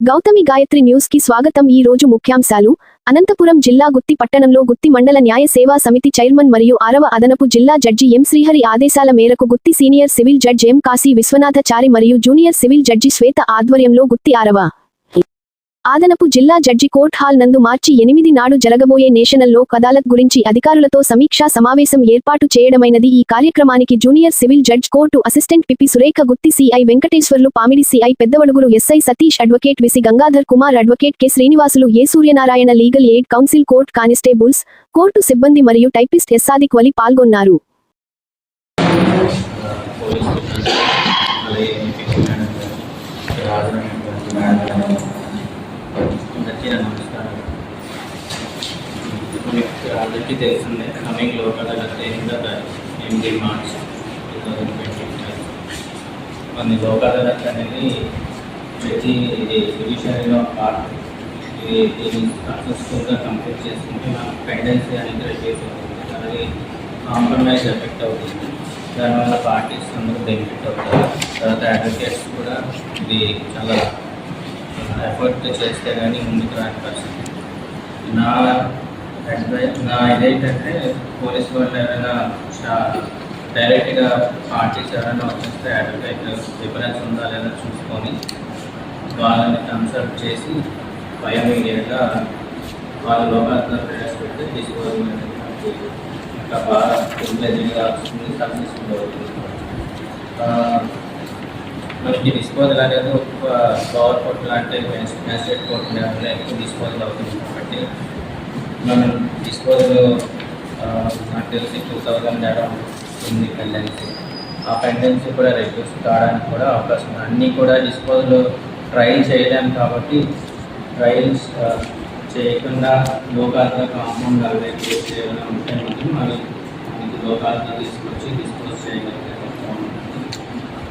గౌతమి గాయత్రి న్యూస్కి స్వాగతం. ఈ రోజు ముఖ్యాంశాలు. అనంతపురం జిల్లా గుత్తి పట్టణంలో గుత్తి మండల న్యాయ సేవా సమితి చైర్మన్ మరియు ఆరవ అదనపు జిల్లా జడ్జి ఎం శ్రీహరి ఆదేశాల మేరకు Gutti senior civil judge M Kashi Vishwanathachari మరియు జూనియర్ సివిల్ జడ్జి శ్వేత ఆధ్వర్యంలో గుత్తి ఆరవ ఆదనపు జిల్లా జడ్జి కోర్ట్ హాల్ నందు మార్చి ఎనిమిది నాడు జరగబోయే నేషనల్ లోక్ అదాలత్ గురించి అధికారులతో సమీక్షా సమావేశం ఏర్పాటు చేయడమైనది ఈ కార్యక్రమానికి junior civil judge court assistant PP Surekha Gutti CI Venkateswarlu Pamidi CI Peddavadugur SI Satish advocate VC Gangadhar Kumar advocate K Srinivasulu A Suryanarayana legal aid council court constables court సిబ్బంది మరియు టైపిస్ట్ ఎస్సాదిక్ వలి పాల్గొన్నారు అందరికీ నా నమస్కారం మీకు అందరికీ తెలిసిందే. Coming local adalat ఎనిమిది మార్చ్ టూ థౌజండ్ ట్వంటీ కొన్ని లోకల్ అనేది ప్రతి ఇది జుడిషియరీలో పార్ట్ ఇది దీన్ని సక్సెస్ఫుల్గా కంప్లీట్ చేసుకుంటే మనం పెండెన్సీ అనేది రెడ్యూస్ అవుతుంది అలాగే కాంప్రమైజ్ ఎఫెక్ట్ అవుతుంది. దానివల్ల పార్టీస్ అందరూ బెనిఫిట్ అవుతారు. తర్వాత అడ్వకేట్స్ కూడా ఇది చాలా ఎఫర్ట్ చేస్తే కానీ ముందుకు రాని పరిస్థితి. నా నా ఇదేంటంటే పోలీస్ వాళ్ళు ఎవరైనా చా- డైరెక్ట్గా పార్టీస్ ఎవరైనా వచ్చేస్తే అడ్వకేట్ రిఫరెన్స్ ఉందా లేదా చూసుకొని వాళ్ళని కన్సల్ట్ చేసి భయం ఇమీడియట్గా వాళ్ళ లోకాలను ప్రవేశపెడితే తీసుకోవాలి ఇంకా బాగా ఫుల్గా వస్తుంది సక్సెస్ఫుల్ అవుతుంది ఆ, మనకి డిస్పోజల్ అనేది ఒక పవర్ కోర్ట్ లాంటి మ్యాజిస్ట్రేట్ కోర్ట్ లెవెల్లో ఎక్కువ డిస్పోజల్ అవుతుంది కాబట్టి మనం డిస్పోజల్ నాకు తెలిసి టూ థౌజండ్ అరౌండ్ ఉంది పెండెన్సీ ఆ పెండెన్సీ కూడా రెడ్యూస్ కావడానికి కూడా అవకాశం ఉంది. అన్నీ కూడా డిస్పోజల్ ట్రయల్ చేయలేము కాబట్టి ట్రయల్స్ చేయకుండా లోకాలతో కాంపౌండ్ అవే కేసు ఏమైనా ఉంటే మాత్రం మనం మనకి తీసుకొచ్చి డిస్పోజ్ చేయగలిగే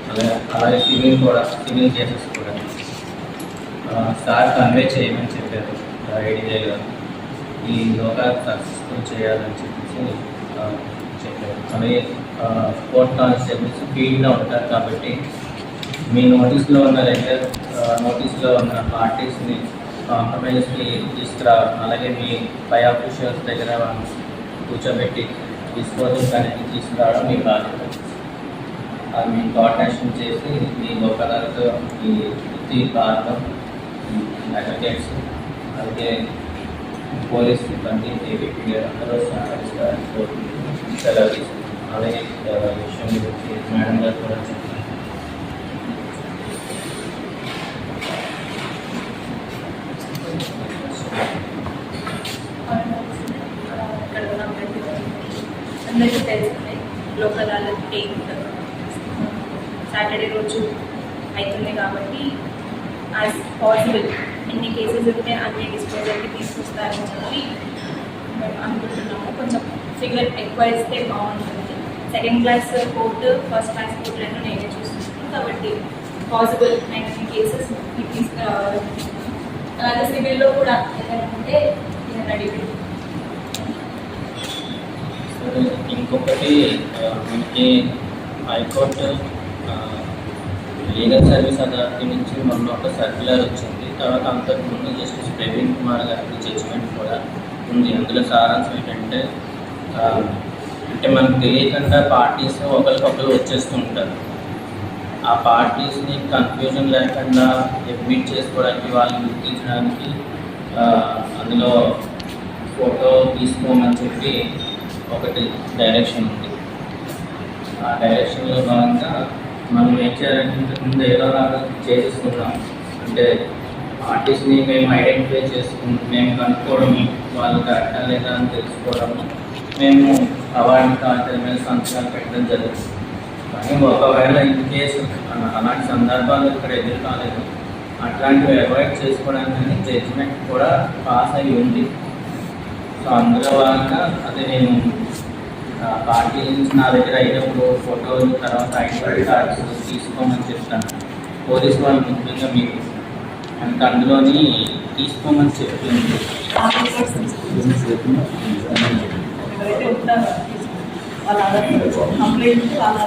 అలాగే అలాగే సివిల్ కూడా సివిల్ కేసెస్ కూడా. సార్ కన్వే చేయమని చెప్పారు ఐడియా గారు ఈ లోకాన్ని సక్సెస్ఫుల్ చేయాలని చెప్పేసి చెప్పారు. అలాగే స్పోర్ట్ కానిస్టేబుల్స్ ఫీల్డ్లో ఉంటారు కాబట్టి మీ నోటీస్లో ఉన్న లెటర్ నోటీస్లో ఉన్న పార్టీస్ని కాంప్రమైజ్కి తీసుకురావడం అలాగే మీ పై ఆఫీషియల్స్ దగ్గర కూర్చోబెట్టి డిస్పోజల్ అనేది తీసుకురావడం మీ బాధ్యత. అది మీ కోఆర్డినేషన్ చేసి మీ లోకలతో ఈ వృత్తి భారతం అడ్వకేట్స్ అలాగే పోలీస్ సిబ్బంది ఏబీపీ అందరూ సహకరిస్తారని కోరుకుంటున్నాను సెలవు తీసుకుంటున్నాను అలాగే ఆ, ఈ విషయం గురించి మేడం గారు కూడా చెప్పారు ఇక్కడ ఉన్న ప్రతి అందరికీ తెలిసిందే లోకల్ అదాలత్ ఎయిత్ సాటర్డే రోజు అవుతుంది కాబట్టి యాజ్ పాసిబుల్ ఎన్ని కేసెస్ ఉంటే అన్ని డిస్పోజల్కి తీసుకొస్తారని చెప్పి మేము అనుకుంటున్నాము. కొంచెం ఫిగర్ ఎక్కువ ఇస్తే బాగుంటుంది. Second class court first class court రెండు నేనే చూస్తున్నాను. కాబట్టి పాసిబుల్ నైన్ కేసెస్ తీసుకురావాలి అలాగే సివిల్లో కూడా ఏదైనా ఉంటే నేను అడిగి సరే, ఇంకొకటి మనకి హైకోర్టు లీగల్ సర్వీస్ అథారిటీ నుంచి మొన్న ఒక సర్క్యులర్ వచ్చింది. తర్వాత అంతకుముందు జస్టిస్ ప్రవీణ్ కుమార్ గారి జడ్జిమెంట్ కూడా ఉంది. అందులో సారాంశం ఏంటంటే అంటే మనకు తెలియకుండా పార్టీస్ ఒకరికొకరు వచ్చేస్తూ ఉంటారు ఆ పార్టీస్ని కన్ఫ్యూజన్ లేకుండా అడ్మిట్ చేసుకోవడానికి వాళ్ళని గుర్తించడానికి అందులో ఫోటో తీసుకోమని చెప్పి ఒకటి డైరెక్షన్ ఉంది. ఆ డైరెక్షన్లో భాగంగా మనం ఏం చేయాలంటే ఇంతకుముందు ఏదో చేసేసుకున్నాం అంటే ఆర్టిస్ట్ని మేము ఐడెంటిఫై చేసుకుని మేము కనుక్కోవడం వాళ్ళు కరెక్టా లేదా అని తెలుసుకోవడం మేము అవార్డు కాగితాల మీద సంతకాలు పెట్టడం జరుగుతుంది. కానీ ఒకవేళ ఇన్ కేసు అలాంటి సందర్భాలు ఇక్కడ ఎదురు కాలేదు. అట్లాంటివి అవాయిడ్ చేసుకోవడానికి జడ్జిమెంట్ కూడా పాస్ అయి ఉంది. సో అందులో భాగంగా అదే నేను పార్టీ నుంచి నా దగ్గర అయినప్పుడు ఫోటోలు తర్వాత ఐడి కార్డ్స్ తీసుకోమని చెప్తాను. పోలీస్ వాళ్ళు ముఖ్యంగా మీకు అంత అందులోని తీసుకోమని చెప్తుంది. వాళ్ళ కంప్లైంట్ వాళ్ళ